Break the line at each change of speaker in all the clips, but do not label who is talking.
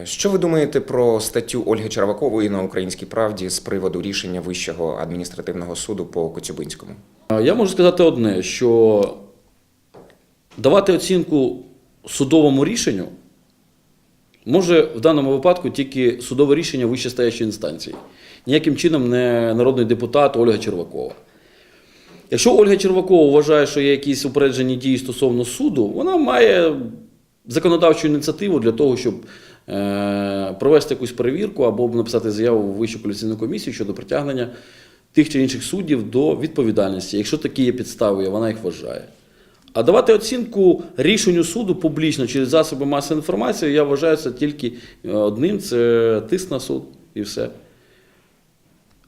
Е, Що ви думаєте про статтю Ольги Червакової на Українській правді з приводу рішення Вищого адміністративного суду по Коцюбинському?
Я можу сказати одне, що давати оцінку судовому рішенню може в даному випадку тільки судове рішення вищестоящої інстанції. Ніяким чином не народний депутат Ольга Червакова. Якщо Ольга Червакова вважає, що є якісь упереджені дії стосовно суду, вона має законодавчу ініціативу для того, щоб е, провести якусь перевірку або написати заяву в Вищу поліційну комісію щодо притягнення тих чи інших суддів до відповідальності, якщо такі є підстави, вона їх вважає. А давати оцінку рішенню суду публічно через засоби масової інформації, я вважаю це тільки е, одним це тиск на суд і все.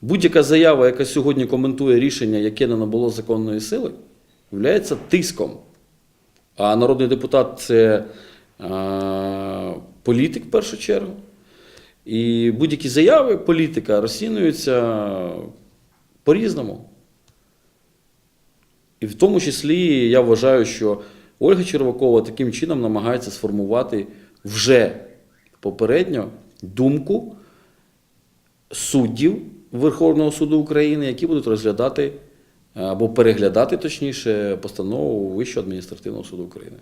Будь-яка заява, яка сьогодні коментує рішення, яке не набуло законної сили, є тиском. А народний депутат це е, політик в першу чергу. І будь-які заяви політика розцінюються по-різному. І в тому числі я вважаю, що Ольга Червакова таким чином намагається сформувати вже попередньо думку суддів Верховного суду України, які будуть розглядати або переглядати точніше постанову Вищого адміністративного суду України.